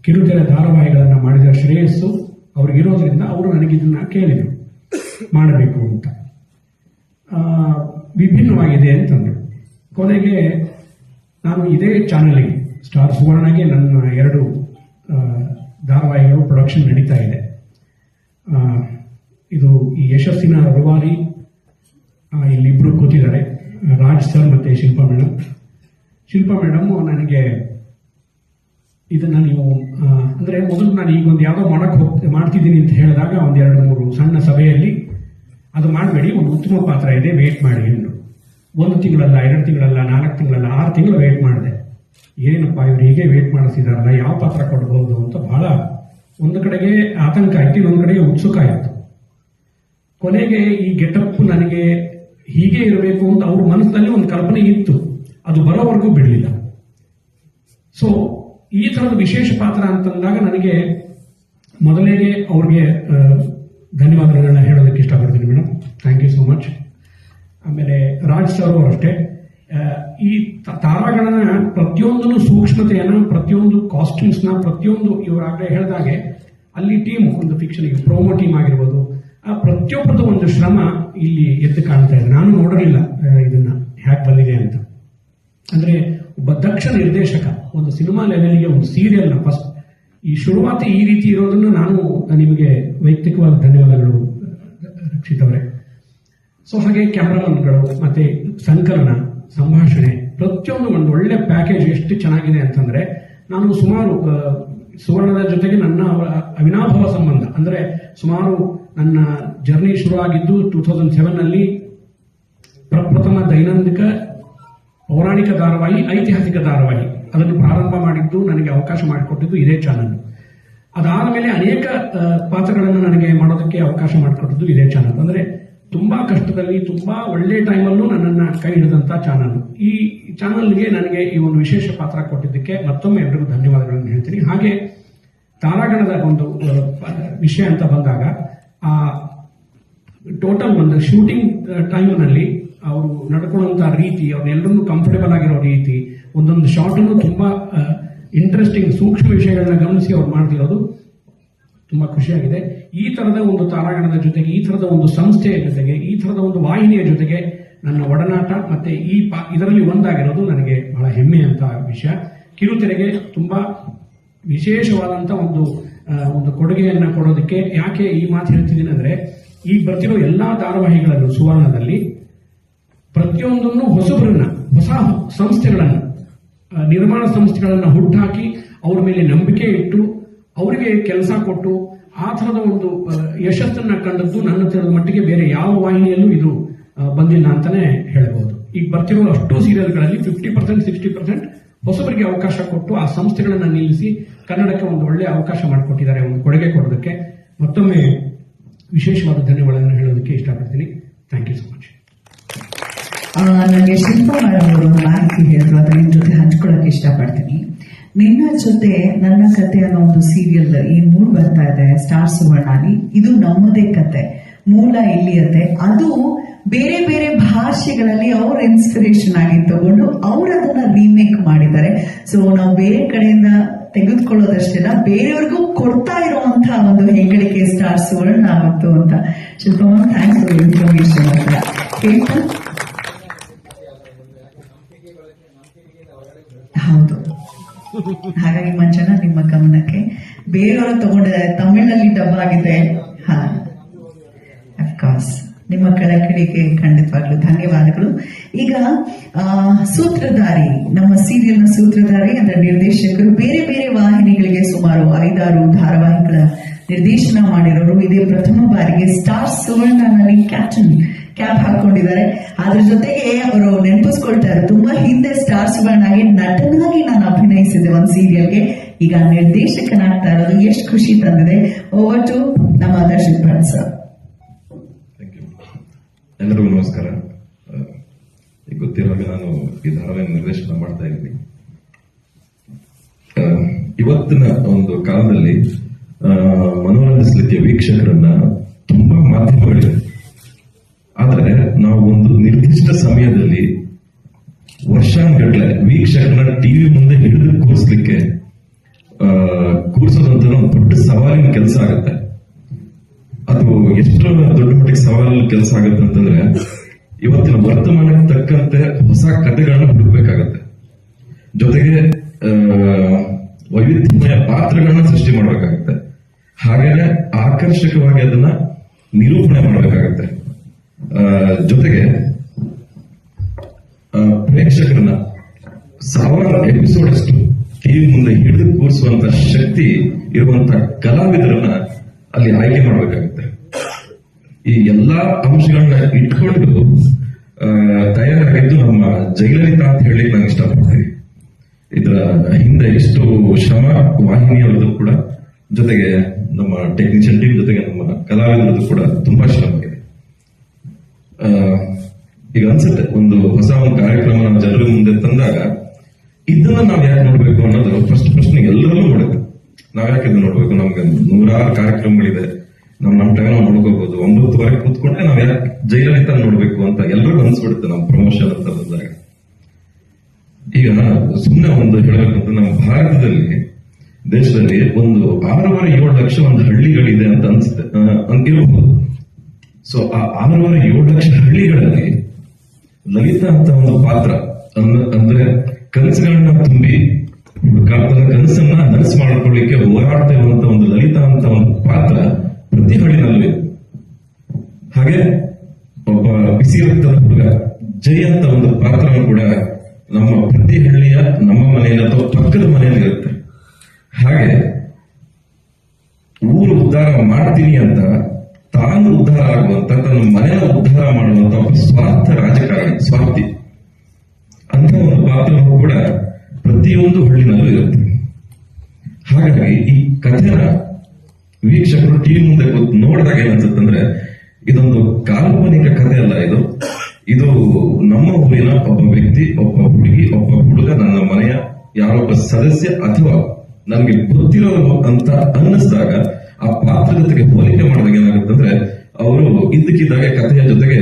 ಕಿರುತೆರೆ ಧಾರಾವಾಹಿಗಳನ್ನು ಮಾಡಿದ ಶ್ರೇಯಸ್ಸು ಅವ್ರಿಗಿರೋದ್ರಿಂದ ಅವರು ನನಗಿದನ್ನ ಕೇಳಿದರು. ಮಾಡಬೇಕು ಅಂತ. ವಿಭಿನ್ನವಾಗಿದೆ ಅಂತಂದರು. ಕೊನೆಗೆ ನಾನು ಇದೇ ಚಾನಲ್ಗೆ ಸ್ಟಾರ್ ಸುವರ್ಣಗೆ ನನ್ನ ಎರಡು ಧಾರಾವಾಹಿಗಳು ಪ್ರೊಡಕ್ಷನ್ ನಡೀತಾ ಇದೆ. ಇದು ಈ ಯಶಸ್ಸಿನ ರೂವಾರಿ ಆ, ಇಲ್ಲಿಬ್ರು ಕೂತಿದ್ದಾರೆ. ರಾಜ್ ಸರ್ ಮತ್ತೆ ಶಿಲ್ಪಾ ಮೇಡಮ್ ಶಿಲ್ಪಾ ಮೇಡಮ್ ನನಗೆ ಇದನ್ನ ನೀವು ಅಂದರೆ ಮೊದಲು ನಾನು ಈಗ ಒಂದು ಯಾವುದೋ ಮಾಡಕ್ ಹೋಗ್ ಮಾಡ್ತಿದ್ದೀನಿ ಅಂತ ಹೇಳಿದಾಗ ಒಂದು ಎರಡು ಮೂರು ಸಣ್ಣ ಸಭೆಯಲ್ಲಿ ಅದು ಮಾಡಬೇಡಿ ಒಂದು ಉತ್ತಮ ಪಾತ್ರ ಇದೆ ವೇಟ್ ಮಾಡಿ ಎಂದು. ಒಂದು ತಿಂಗಳಲ್ಲ, ಎರಡು ತಿಂಗಳಲ್ಲ, ನಾಲ್ಕು ತಿಂಗಳಲ್ಲ, ಆರು ತಿಂಗಳು ವೇಟ್ ಮಾಡಿದೆ. ಏನಪ್ಪ ಇವ್ರು ಹೀಗೆ ವೇಟ್ ಮಾಡಿಸಿದಾರಲ್ಲ, ಯಾವ ಪಾತ್ರ ಕೊಡಬಹುದು ಅಂತ ಬಹಳ ಒಂದು ಕಡೆಗೆ ಆತಂಕ ಆಯ್ತು, ಇನ್ನೊಂದು ಕಡೆಗೆ ಉತ್ಸುಕ ಆಯಿತು. ಕೊನೆಗೆ ಈ ಗೆಟಪ್ ನನಗೆ ಹೀಗೆ ಇರಬೇಕು ಅಂತ ಅವ್ರ ಮನಸ್ಸಿನಲ್ಲಿ ಒಂದು ಕಲ್ಪನೆ ಇತ್ತು. ಅದು ಬರೋವರೆಗೂ ಬಿಡಲಿಲ್ಲ. ಸೊ ಈ ತರದ ವಿಶೇಷ ಪಾತ್ರ ಅಂತಂದಾಗ ನನಗೆ ಮೊದಲಿಗೆ ಅವ್ರಿಗೆ ಧನ್ಯವಾದಗಳನ್ನ ಹೇಳೋದಕ್ಕೆ ಇಷ್ಟಪಡ್ತೀನಿ madam. Thank you so much ಆಮೇಲೆ ರಾಜ್ ಸರ್ ಅಷ್ಟೇ. ಈ ತ- ತಾರಾಗಣನ ಪ್ರತಿಯೊಂದನ್ನು ಸೂಕ್ಷ್ಮತೆಯನ್ನು, ಪ್ರತಿಯೊಂದು ಕಾಸ್ಟ್ಯೂಮ್ಸ್ನ ಪ್ರತಿಯೊಂದು ಇವರಾಗಲೇ ಹೇಳಿದಾಗೆ ಅಲ್ಲಿ ಟೀಮ್ ಒಂದು ಫಿಕ್ಷನ್ ಪ್ರೋಮೋ ಟೀಮ್ ಆಗಿರ್ಬೋದು. ಆ ಪ್ರತಿಯೊಬ್ಬರದ್ದು ಒಂದು ಶ್ರಮ ಇಲ್ಲಿ ಎದ್ದು ಕಾಣ್ತಾ ಇದೆ. ನಾನು ನೋಡಲಿಲ್ಲ ಇದನ್ನ ಹ್ಯಾಕ್ ಬಂದಿದೆ ಅಂತ. ಅಂದ್ರೆ ಒಬ್ಬ ದಕ್ಷ ನಿರ್ದೇಶಕ, ಒಂದು ಸಿನಿಮಾ ಲೆವೆಲ್ಗೆ ಒಂದು ಸೀರಿಯಲ್ನ ಫಸ್ಟ್ ಈ ಶುರುವಾತಿ ಈ ರೀತಿ ಇರೋದನ್ನು ನಾನು, ನಿಮಗೆ ವೈಯಕ್ತಿಕವಾಗಿ ಧನ್ಯವಾದಗಳು, ರಕ್ಷಿತ್ ಅವರೇ. ಸೊ ಹಾಗೆ ಕ್ಯಾಮ್ರಾಮನ್ಗಳು ಮತ್ತೆ ಸಂಕಲನ, ಸಂಭಾಷಣೆ, ಪ್ರತಿಯೊಂದು ಒಂದು ಒಳ್ಳೆ ಪ್ಯಾಕೇಜ್ ಎಷ್ಟು ಚೆನ್ನಾಗಿದೆ ಅಂತಂದ್ರೆ ನಾನು ಸುಮಾರು ಸುವರ್ಣದ ಜೊತೆಗೆ ನನ್ನ ಅವಿನಾಭಾವ ಸಂಬಂಧ, ಅಂದ್ರೆ ಸುಮಾರು ನನ್ನ ಜರ್ನಿ ಶುರು ಆಗಿದ್ದು ಟೂ ತೌಸಂಡ್ ಸೆವೆನ್ ಅಲ್ಲಿ ಪ್ರಪ್ರಥಮ ದೈನಂದಿಕ ಪೌರಾಣಿಕ ಧಾರಾವಾಹಿ, ಐತಿಹಾಸಿಕ ಧಾರಾವಾಹಿ. ಅದನ್ನು ಪ್ರಾರಂಭ ಮಾಡಿದ್ದು ನನಗೆ ಅವಕಾಶ ಮಾಡಿಕೊಟ್ಟಿದ್ದು ಇದೇ ಚಾನಲ್ ಅದಾದ ಮೇಲೆ ಅನೇಕ ಪಾತ್ರಗಳನ್ನು ನನಗೆ ಮಾಡೋದಕ್ಕೆ ಅವಕಾಶ ಮಾಡಿಕೊಟ್ಟಿದ್ದು ಇದೇ ಚಾನಲ್ ಅಂದ್ರೆ ತುಂಬಾ ಕಷ್ಟದಲ್ಲಿ, ತುಂಬಾ ಒಳ್ಳೆ ಟೈಮಲ್ಲೂ ನನ್ನನ್ನು ಕೈ ಹಿಡಿದಂತ ಚಾನಲ್. ಈ ಚಾನಲ್ಗೆ ನನಗೆ ಈ ಒಂದು ವಿಶೇಷ ಪಾತ್ರ ಕೊಟ್ಟಿದ್ದಕ್ಕೆ ಮತ್ತೊಮ್ಮೆ ಎಲ್ರಿಗೂ ಧನ್ಯವಾದಗಳನ್ನು ಹೇಳ್ತೀನಿ. ಹಾಗೆ ತಾರಾಗಣದ ಒಂದು ವಿಷಯ ಅಂತ ಬಂದಾಗ, ಆ, ಟೋಟಲ್ ಒಂದು ಶೂಟಿಂಗ್ ಟೈಮ್ನಲ್ಲಿ ಅವರು ನಡ್ಕೊಳ್ಳುವಂತಹ ರೀತಿ ಅವ್ರನ್ನೆಲ್ಲರನ್ನೂ ಕಂಫರ್ಟೇಬಲ್ ಆಗಿರೋ ರೀತಿ, ಒಂದೊಂದು ಶಾರ್ಟನ್ನು ತುಂಬಾ ಇಂಟ್ರೆಸ್ಟಿಂಗ್ ಸೂಕ್ಷ್ಮ ವಿಷಯಗಳನ್ನ ಗಮನಿಸಿ ಅವ್ರು ಮಾಡ್ತಿರೋದು. ತುಂಬಾ ಖುಷಿಯಾಗಿದೆ. ಈ ತರದ ಒಂದು ತಾರಾಗಣದ ಜೊತೆಗೆ, ಈ ತರದ ಒಂದು ಸಂಸ್ಥೆಯ ಜೊತೆಗೆ, ಈ ತರದ ಒಂದು ವಾಹಿನಿಯ ಜೊತೆಗೆ ನನ್ನ ಒಡನಾಟ ಮತ್ತೆ ಈ ಇದರಲ್ಲಿ ಒಂದಾಗಿರೋದು ನನಗೆ ಬಹಳ ಹೆಮ್ಮೆಯಂತ ವಿಷಯ. ಕಿರುತೆರೆಗೆ ತುಂಬಾ ವಿಶೇಷವಾದಂತ ಒಂದು ಒಂದು ಕೊಡುಗೆಯನ್ನ ಕೊಡೋದಕ್ಕೆ ಯಾಕೆ ಈ ಮಾತು ಹೇಳ್ತಿದ್ದೀನಿ ಅಂದ್ರೆ, ಈ ಬರ್ತಿರೋ ಎಲ್ಲಾ ಧಾರಾವಾಹಿಗಳನ್ನು ಸುವರ್ಣದಲ್ಲಿ ಪ್ರತಿಯೊಂದನ್ನು ಹೊಸಬರನ್ನ, ಹೊಸ ಸಂಸ್ಥೆಗಳನ್ನು ನಿರ್ಮಾಣ ಸಂಸ್ಥೆಗಳನ್ನು ಹುಟ್ಟಾಕಿ ಅವರ ಮೇಲೆ ನಂಬಿಕೆ ಇಟ್ಟು ಅವರಿಗೆ ಕೆಲಸ ಕೊಟ್ಟು ಆ ಥರದ ಒಂದು ಯಶಸ್ಸನ್ನ ಕಂಡದ್ದು ನನ್ನ ತಿಳಿದ ಮಟ್ಟಿಗೆ ಬೇರೆ ಯಾವ ವಾಹಿನಿಯಲ್ಲೂ ಇದು ಬಂದಿಲ್ಲ ಅಂತಾನೆ ಹೇಳ್ಬೋದು. ಈಗ ಬರ್ತಿರೋ ಅಷ್ಟು ಸೀರಿಯಲ್ಗಳಲ್ಲಿ ಫಿಫ್ಟಿ ಪರ್ಸೆಂಟ್ ಸಿಕ್ಸ್ಟಿ ಪರ್ಸೆಂಟ್ ಹೊಸಬರಿಗೆ ಅವಕಾಶ ಕೊಟ್ಟು ಆ ಸಂಸ್ಥೆಗಳನ್ನ ನಿಲ್ಲಿಸಿ ಕನ್ನಡಕ್ಕೆ ಒಂದು ಒಳ್ಳೆ ಅವಕಾಶ ಮಾಡಿಕೊಟ್ಟಿದ್ದಾರೆ, ಒಂದು ಕೊಡುಗೆ ಕೊಡೋದಕ್ಕೆ. ಮತ್ತೊಮ್ಮೆ ವಿಶೇಷವಾದ ಧನ್ಯವಾದಗಳನ್ನು ಹೇಳೋದಕ್ಕೆ ಇಷ್ಟಪಡ್ತೀನಿ. ಥ್ಯಾಂಕ್ ಯು ಸೊ ಮಚ್ ನನಗೆ ಶಿಲ್ಪ ಮೇಡಮ್ ಅವರು ಮಾಹಿತಿ ಹೇಳಿದ್ರು, ಅದನ್ನ ನಿಮ್ ಜೊತೆ ಹಂಚ್ಕೊಳ್ಳೋಕೆ ಇಷ್ಟಪಡ್ತೀನಿ. ನಿನ್ನ ಜೊತೆ ನನ್ನ ಕತೆ ಅನ್ನೋ ಒಂದು ಸೀರಿಯಲ್ ಈ ಮೂಡ್ ಬರ್ತಾ ಇದೆ ಸ್ಟಾರ್ ಸುವರ್ಣಾಲಿ ಇದು ನಮ್ಮದೇ ಕತೆ, ಮೂಲ ಇಲ್ಲಿಯತೆ ಅದು ಬೇರೆ ಬೇರೆ ಭಾಷೆಗಳಲ್ಲಿ ಅವ್ರ ಇನ್ಸ್ಪಿರೇಷನ್ ಆಗಿ ತಗೊಂಡು ಅವ್ರು ಅದನ್ನ ರೀಮೇಕ್ ಮಾಡಿದ್ದಾರೆ. ಸೊ ನಾವು ಬೇರೆ ಕಡೆಯಿಂದ ತೆಗೆದುಕೊಳ್ಳೋದಷ್ಟೆಲ್ಲ ಬೇರೆಯವ್ರಿಗೂ ಕೊಡ್ತಾ ಇರುವಂತ ಒಂದು ಹೆಗ್ಗಳಿಕೆ ಸ್ಟಾರ್ ಸುವರ್ಣ ಆಗುತ್ತು ಅಂತ. ಸ್ವಲ್ಪ ಥ್ಯಾಂಕ್ಸ್ ಫಾರ್ ಇನ್ಫಾರ್ಮೇಶನ್ ಅಂತ ಹೌದು. ಹಾಗಾಗಿ ಮಂಚನ ನಿಮ್ಮ ಗಮನಕ್ಕೆ ಬೇರೆಯವರು ತಗೊಂಡಿದ್ದಾರೆ. ತಮಿಳಲ್ಲಿ ಡಬ್ ಆಗಿದೆ. ಹಾ. ನಿಮ್ಮ ಕಳಕಳಿಗೆ ಖಂಡಿತವಾಗ್ಲು ಧನ್ಯವಾದಗಳು. ಈಗ ಸೂತ್ರಧಾರಿ, ನಮ್ಮ ಸೀರಿಯಲ್ನ ಸೂತ್ರಧಾರಿ ಅಂದ್ರೆ ನಿರ್ದೇಶಕರು ಬೇರೆ ಬೇರೆ ವಾಹಿನಿಗಳಿಗೆ ಸುಮಾರು ಐದಾರು ಧಾರಾವಾಹಿಗಳ ನಿರ್ದೇಶನ ಮಾಡಿರೋರು. ಇದೇ ಪ್ರಥಮ ಬಾರಿಗೆ ಸ್ಟಾರ್ ಸುವರ್ಣನಲ್ಲಿ ಕ್ಯಾಪ್ಟನ್ ಕ್ಯಾಪ್ ಹಾಕೊಂಡಿದ್ದಾರೆ. ಅದ್ರ ಜೊತೆಗೆ ಅವರು ನೆನಪಿಸ್ಕೊಳ್ತಾರೆ ತುಂಬಾ ಹಿಂದೆ ಸ್ಟಾರ್ಸ್ ನಟನಾಗಿ ನಾನು ಅಭಿನಯಿಸಿದ್ದೆ ಒಂದು ಸೀರಿಯಲ್ಗೆ ಈಗ ನಿರ್ದೇಶಕನಾಗ್ತಾ ಇರೋದು ಎಷ್ಟು ಖುಷಿ ತಂದಿದೆ. ಓವರ್ ಟು ನಮ್ಮ ದರ್ಶನ್ ಭಟ್ ಸರ್. ಎಲ್ಲರಿಗೂ ನಮಸ್ಕಾರ. ಗೊತ್ತಿರುವಾಗ ನಾನು ಈ ಧಾರಾವಾಹಿ ನಿರ್ದೇಶನ ಮಾಡ್ತಾ ಇದ್ದೀನಿ. ಇವತ್ತಿನ ಒಂದು ಕಾಲದಲ್ಲಿ ಮನೋರಂಜಿಸಲಿಕ್ಕೆ ವೀಕ್ಷಕರನ್ನ ತುಂಬಾ ಮಾಧ್ಯಮಗಳಿವೆ. ಆದ್ರೆ ನಾವು ಒಂದು ನಿರ್ದಿಷ್ಟ ಸಮಯದಲ್ಲಿ ವರ್ಷಾನ್ಗಟ್ಲೆ ವೀಕ್ಷಕರನ್ನ ಟಿವಿ ಮುಂದೆ ಹಿಡಿದು ಕೂರಿಸ್ಲಿಕ್ಕೆ ಕೂರಿಸೋದಂತ ಒಂದು ದೊಡ್ಡ ಸವಾಲಿನ ಕೆಲಸ ಆಗುತ್ತೆ. ಅದು ಎಷ್ಟು ದೊಡ್ಡ ಮಟ್ಟಿಗೆ ಸವಾಲಿನ ಕೆಲಸ ಆಗುತ್ತೆ ಅಂತಂದ್ರೆ, ಇವತ್ತಿನ ವರ್ತಮಾನಕ್ಕೆ ತಕ್ಕಂತೆ ಹೊಸ ಕಥೆಗಳನ್ನ ಹುಡುಕ್ಬೇಕಾಗತ್ತೆ. ಜೊತೆಗೆ ವೈವಿಧ್ಯಮಯ ಪಾತ್ರಗಳನ್ನ ಸೃಷ್ಟಿ ಮಾಡಬೇಕಾಗತ್ತೆ. ಹಾಗೇನೆ ಆಕರ್ಷಕವಾಗಿ ಅದನ್ನ ನಿರೂಪಣೆ ಮಾಡಬೇಕಾಗತ್ತೆ. ಜೊತೆಗೆ ಪ್ರೇಕ್ಷಕರನ್ನ ಸಾವಿರ ಎಪಿಸೋಡ್ ಅಷ್ಟು ಟಿವಿ ಮುಂದೆ ಹಿಡಿದು ಕೂರಿಸುವಂತ ಶಕ್ತಿ ಇರುವಂತ ಕಲಾವಿದರನ್ನ ಅಲ್ಲಿ ಆಯ್ಕೆ ಮಾಡಬೇಕಾಗುತ್ತೆ. ಈ ಎಲ್ಲಾ ಅಂಶಗಳನ್ನ ಇಟ್ಕೊಂಡು ತಯಾರಾಗಿದ್ದು ನಮ್ಮ ಜಯಲಲಿತಾ ಅಂತ ಹೇಳಿ ನಾನು ಇಷ್ಟಪಡ್ತೀನಿ. ಇದರ ಹಿಂದೆ ಎಷ್ಟು ಶ್ರಮ ವಾಹಿನಿಯವರದ್ದು ಕೂಡ ಜೊತೆಗೆ ನಮ್ಮ ಟೆಕ್ನಿಷಿಯನ್ ಟೀಮ್ ಜೊತೆಗೆ ನಮ್ಮ ಕಲಾವಿದರದ್ದು ಕೂಡ ತುಂಬಾ ಶ್ರಮ ಇದೆ ಈಗ ಅನ್ಸುತ್ತೆ ಒಂದು ಹೊಸ ಒಂದು ಕಾರ್ಯಕ್ರಮ ನಮ್ಮ ಜನರ ಮುಂದೆ ತಂದಾಗ ಇದನ್ನ ನಾವ್ ಯಾಕೆ ನೋಡ್ಬೇಕು ಅನ್ನೋದು ಫಸ್ಟ್ ಪ್ರಶ್ನೆ ಎಲ್ಲರೂ ನೋಡುತ್ತೆ. ನಾವ್ ಯಾಕೆ ಇದನ್ನ ನೋಡ್ಬೇಕು? ನಮ್ಗೆ ನೂರಾರು ಕಾರ್ಯಕ್ರಮಗಳಿದೆ. ನಮ್ ನಮ್ ಟೈಮ್ ನಾವು ನೋಡ್ಕೋಬಹುದು ಒಂಬತ್ತುವರೆ ಕೂತ್ಕೊಂಡ್ರೆ ನಾವ್ ಯಾಕೆ ಜೈಲಲಿತ ನೋಡ್ಬೇಕು ಅಂತ ಎಲ್ಲರೂ ಅನ್ಸ್ಬಿಡುತ್ತೆ ನಮ್ ಪ್ರಮೋಷನ್ ಅಂತ ಬಂದಾಗ. ಈಗ ಸುಮ್ಮನೆ ಒಂದು ಹೇಳಬೇಕಂತ ನಮ್ಮ ಭಾರತದಲ್ಲಿ ದೇಶದಲ್ಲಿ ಒಂದು ಆರೂವರೆ ಏಳು ಲಕ್ಷ ಒಂದು ಹಳ್ಳಿಗಳಿದೆ ಅಂತ ಅನ್ಸುತ್ತೆ. ಆ, ಅಂತ ಇರಬಹುದು ಸೊ ಆ ಆರೂವರೆ ಏಳು ಲಕ್ಷ ಹಳ್ಳಿಗಳಲ್ಲಿ ಲಲಿತಾ ಅಂತ ಒಂದು ಪಾತ್ರ ಅಂದ್- ಅಂದ್ರೆ ಕನಸುಗಳನ್ನ ತುಂಬಿ ಹುಡುಕಾಟದ ಕನಸನ್ನ ನನಸು ಮಾಡಿಕೊಳ್ಳಿಕ್ಕೆ ಹೋರಾಡ್ತಾ ಇರುವಂತ ಒಂದು ಲಲಿತಾ ಅಂತ ಒಂದು ಪಾತ್ರ ಪ್ರತಿ ಹಳ್ಳಿನಲ್ಲೂ ಹಾಗೆ ಒಬ್ಬ ಬಿಸಿ ರಕ್ತದ ಹುಡುಗ ಜೈ ಅಂತ ಒಂದು ಪಾತ್ರನೂ ಕೂಡ ನಮ್ಮ ಪ್ರತಿ ಹಳ್ಳಿಯ, ನಮ್ಮ ಮನೆಯಲ್ಲಿ ಅಥವಾ ಪಕ್ಕದ ಮನೆಯಲ್ಲಿ ಇರುತ್ತೆ. ಹಾಗೆ, ಊರು ಉದ್ಧಾರ ಮಾಡ್ತೀನಿ ಅಂತ ತಾನು ಉದ್ಧಾರ ಆಗುವಂತ, ತನ್ನ ಮನೆಯ ಉದ್ಧಾರ ಮಾಡುವಂತ ಒಬ್ಬ ಸ್ವಾರ್ಥ ರಾಜಕಾರಣಿ, ಸ್ವಾರ್ಥಿ. ಅಂತ ಒಂದು ಪಾತ್ರವೂ ಕೂಡ ಪ್ರತಿಯೊಂದು ಹಳ್ಳಿನಲ್ಲೂ ಇರುತ್ತೆ. ಹಾಗಾಗಿ ಈ ಕಥೆನ ವೀಕ್ಷಕರು ಟಿವಿ ಮುಂದೆ ನೋಡಿದಾಗ ಏನನ್ಸುತ್ತಂದ್ರೆ, ಇದೊಂದು ಕಾಲ್ಪನಿಕ ಕಥೆ ಅಲ್ಲ ಇದು. ಇದು ನಮ್ಮ ಊರಿನ ಒಬ್ಬ ವ್ಯಕ್ತಿ, ಒಬ್ಬ ಹುಡುಗಿ, ಒಬ್ಬ ಹುಡುಗ, ನನ್ನ ಮನೆಯ ಯಾರೊಬ್ಬ ಸದಸ್ಯ ಅಥವಾ ನನಗೆ ಗೊತ್ತಿರೋರು ಅಂತ ಅನ್ನಿಸಿದಾಗ ಆ ಪಾತ್ರ ಜೊತೆಗೆ ಹೋಲಿಕೆ ಮಾಡಿದಾಗ ಏನಾಗುತ್ತಂದ್ರೆ ಅವರು ಇದ್ದಕ್ಕಿದ್ದಾಗೆ ಕಥೆಯ ಜೊತೆಗೆ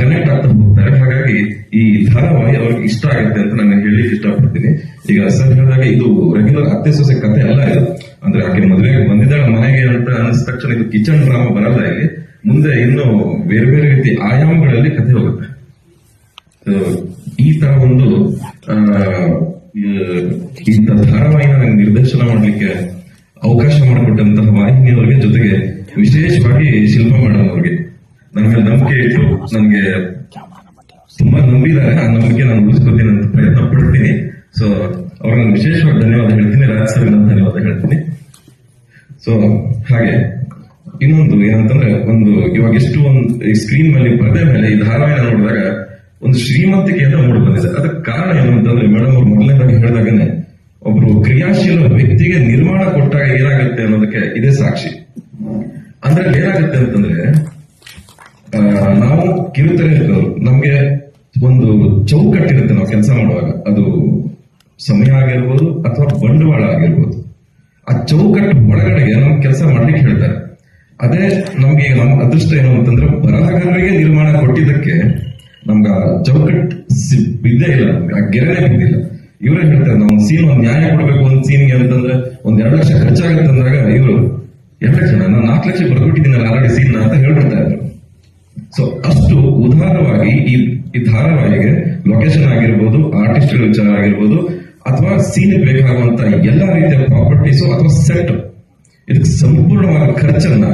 ಕನೆಕ್ಟ್ ಆಗ್ತಾ ಹೋಗ್ತಾರೆ. ಹಾಗಾಗಿ ಈ ಧಾರಾವಾಹಿ ಅವ್ರಿಗೆ ಇಷ್ಟ ಆಗುತ್ತೆ ಅಂತ ನಾನು ಹೇಳಿ ಇಷ್ಟಪಡ್ತೀನಿ. ಈಗ ಸರ್ ಹೇಳಿದಾಗ ಇದು ರೆಗ್ಯುಲರ್ ಅತ್ತೆ ಸೊಸೆ ಕಥೆ ಅಲ್ಲ ಇದು. ಅಂದ್ರೆ ಆಕೆ ಮದುವೆಗೆ ಬಂದಿದ್ದಾಳೆ, ಮನೆಗೆ ಅಂತ ಅನಿಸಿದ ತಕ್ಷಣ ಇದು ಕಿಚನ್ ಡ್ರಾಮಾ ಬರಲ್ಲ ಇಲ್ಲಿ. ಮುಂದೆ ಇನ್ನು ಬೇರೆ ಬೇರೆ ರೀತಿ ಆಯಾಮಗಳಲ್ಲಿ ಕಥೆ ಹೋಗುತ್ತೆ. ಈ ತರ ಒಂದು ಇಂಥ ಧಾರಾವಾಹಿನ ನಿರ್ದೇಶನ ಮಾಡಲಿಕ್ಕೆ ಅವಕಾಶ ಮಾಡಿಕೊಟ್ಟಂತಹ ವಾಹಿನಿಯವರಿಗೆ ಜೊತೆಗೆ ವಿಶೇಷವಾಗಿ ಶಿಲ್ಪ ಮೇಡಮ್ ಅವರಿಗೆ. ನನ್ನ ನಂಬಿಕೆ ಇತ್ತು ನನಗೆ ತುಂಬಾ ನಂಬಿದ್ದಾರೆ. ಆ ನಂಬಿಕೆ ನಾನು ಉಳಿಸ್ಕೊತೀನಿ ಅಂತ ಪ್ರಯತ್ನ ಪಡ್ತೀನಿ. ಸೊ ನಾನು ವಿಶೇಷವಾಗಿ ಧನ್ಯವಾದ ಹೇಳ್ತೀನಿ. ರಾಜ್ ಧನ್ಯವಾದ ಹೇಳ್ತೀನಿ. ಸೊ ಹಾಗೆ. ಇನ್ನೊಂದು ಏನಂತಂದ್ರೆ, ಒಂದು ಇವಾಗ ಎಷ್ಟು ಒಂದು ಸ್ಕ್ರೀನ್ ಮೇಲೆ ಪರದೆ ಮೇಲೆ ಈ ಧಾರಾವಾಹಿನ ನೋಡಿದಾಗ ಒಂದು ಶ್ರೀಮಂತಿಕೆ ಅಂತ ಮೂಡ್ ಬಂದಿದೆ. ಅದಕ್ಕೆ ಕಾರಣ ಏನು ಅಂತಂದ್ರೆ ಮೇಡಮ್ ಅವ್ರು ಮೊದಲನೇದಾಗಿ ಹೇಳಿದಾಗನೆ ಒಬ್ರು ಕ್ರಿಯಾಶೀಲ ವ್ಯಕ್ತಿಗೆ ನಿರ್ಮಾಣ ಕೊಟ್ಟಾಗ ಏನಾಗುತ್ತೆ ಅನ್ನೋದಕ್ಕೆ ಇದೇ ಸಾಕ್ಷಿ. ಅಂದ್ರೆ ಏನಾಗುತ್ತೆ ಅಂತಂದ್ರೆ ನಾವು ಕಿರುತೆರೆ ಇರ್ತವ್ರು ನಮ್ಗೆ ಒಂದು ಚೌಕಟ್ಟಿರುತ್ತೆ ನಾವು ಕೆಲಸ ಮಾಡುವಾಗ. ಅದು ಸಮಯ ಆಗಿರ್ಬೋದು ಅಥವಾ ಬಂಡವಾಳ ಆಗಿರ್ಬೋದು. ಆ ಚೌಕಟ್ಟು ಒಳಗಡೆಗೆ ನಮ್ಗೆ ಕೆಲಸ ಮಾಡ್ಲಿಕ್ಕೆ ಹೇಳ್ತಾರೆ. ಅದೇ ನಮ್ಗೆ ನಮ್ಮ ಅದೃಷ್ಟ ಏನು ಅಂತಂದ್ರೆ, ಬರಹಗಾರರಿಗೆ ನಿರ್ಮಾಣ ಕೊಟ್ಟಿದ್ದಕ್ಕೆ ನಮ್ಗೆ ಚೌಕಟ್ಟು ಬಿದ್ದೇ ಇಲ್ಲ, ನಮ್ಗೆ ಆ ಗೆರೆನೇ ಬಿದ್ದಿಲ್ಲ. ಇವರೇ ಹೇಳ್ತಾರೆ ನಾವು ಸೀನ್ ಒಂದು ನ್ಯಾಯ ಕೊಡಬೇಕು ಒಂದು ಸೀನ್ಗೆ ಅಂತಂದ್ರೆ ಒಂದ್ ಎರಡು ಲಕ್ಷ ಖರ್ಚಾಗುತ್ತೆ ಅಂದಾಗ ಇವರು ಎರಡು ಲಕ್ಷ ನಾನು ನಾಲ್ಕು ಲಕ್ಷ ಬರ್ಬಿಟ್ಟಿದ್ದೀನಲ್ಲ ಆಲ್ರೆಡಿ ಸೀನ್ ಅಂತ ಹೇಳ್ಬಿಡ್ತಾ ಇದ್ರು ಸೊ ಅಷ್ಟು ಉದಾರವಾಗಿ ಈ ಈ ಧಾರಾವಾಹಿಗೆ ಲೊಕೇಶನ್ ಆಗಿರ್ಬೋದು ಆರ್ಟಿಸ್ಟ್ಗಳ ವಿಚಾರ ಆಗಿರ್ಬೋದು ಅಥವಾ ಸೀನ್ ಬೇಕಾಗುವಂತ ಎಲ್ಲಾ ರೀತಿಯ ಪ್ರಾಪರ್ಟೀಸ್ ಅಥವಾ ಸೆಟ್ ಇದಕ್ಕೆ ಸಂಪೂರ್ಣವಾದ ಖರ್ಚನ್ನ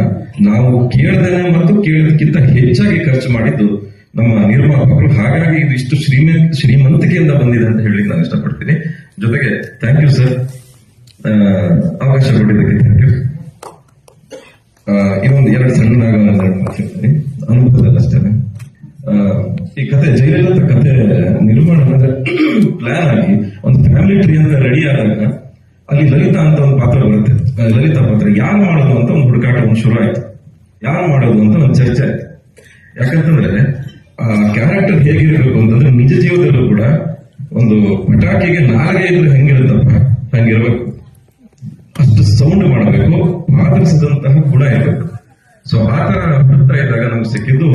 ನಾವು ಕೇಳದೇನೆ ಮತ್ತು ಕೇಳೋದಕ್ಕಿಂತ ಹೆಚ್ಚಾಗಿ ಖರ್ಚು ಮಾಡಿದ್ದು ನಮ್ಮ ನಿರ್ಮಾಪಕರು ಹಾಗಾಗಿ ಇದು ಇಷ್ಟು ಶ್ರೀಮ ಶ್ರೀಮಂತಿಕೆಯಿಂದ ಬಂದಿದೆ ಅಂತ ಹೇಳಿ ನಾನು ಇಷ್ಟಪಡ್ತೀನಿ. ಜೊತೆಗೆ ಥ್ಯಾಂಕ್ ಯು ಸರ್ ಅವಕಾಶ ಕೊಟ್ಟಿದ್ದಕ್ಕೆ ಥ್ಯಾಂಕ್ ಯು ಇನ್ನೊಂದು ಎರಡು ಸಣ್ಣ ಅನುಭವದಲ್ಲಿ ಅಷ್ಟೇ ಈ ಕತೆ ಜಯಲಲಿತ ಕತೆ ನಿರ್ಮಾಣ ಅಂದ್ರೆ ಪ್ಲಾನ್ ಆಗಿ ಒಂದು ಫ್ಯಾಮಿಲಿ ಟ್ರೀ ಅಂತ ರೆಡಿ ಆದಾಗ ಅಲ್ಲಿ ಲಲಿತಾ ಅಂತ ಒಂದು ಪಾತ್ರ ಬರುತ್ತೆ. ಲಲಿತಾ ಪಾತ್ರ ಯಾರು ಮಾಡೋದು ಅಂತ ಒಂದು ಹುಡುಕಾಟ ಒಂದು ಶುರು ಆಯ್ತು. ಯಾರು ಮಾಡೋದು ಅಂತ ಒಂದು ಚರ್ಚೆ ಆಯ್ತು. ಯಾಕಂತಂದ್ರೆ ಕ್ಯಾರೆಕ್ಟರ್ ಹೇಗಿರಬೇಕು ಅಂತಂದ್ರೆ ನಿಜ ಜೀವನದಲ್ಲೂ ಕೂಡ ಒಂದು ಪಟಾಕಿಗೆ ನಾಲ್ಗೆ ಇದ್ರೆ ಹೆಂಗಿರುತ್ತಪ್ಪ? ಹಂಗಿರ್ಬೇಕು? ಅಷ್ಟು ಸೌಂಡ್ ಮಾಡಬೇಕು ಆಧರಿಸಿದಂತಹ ಗುಣ ಇರಬೇಕು. ಸೊ ಆ ತರ ಹುಡುಕ್ತಾ ಇದ್ದಾಗ ನಮ್ಗೆ ಸಿಕ್ಕಿದ್ದು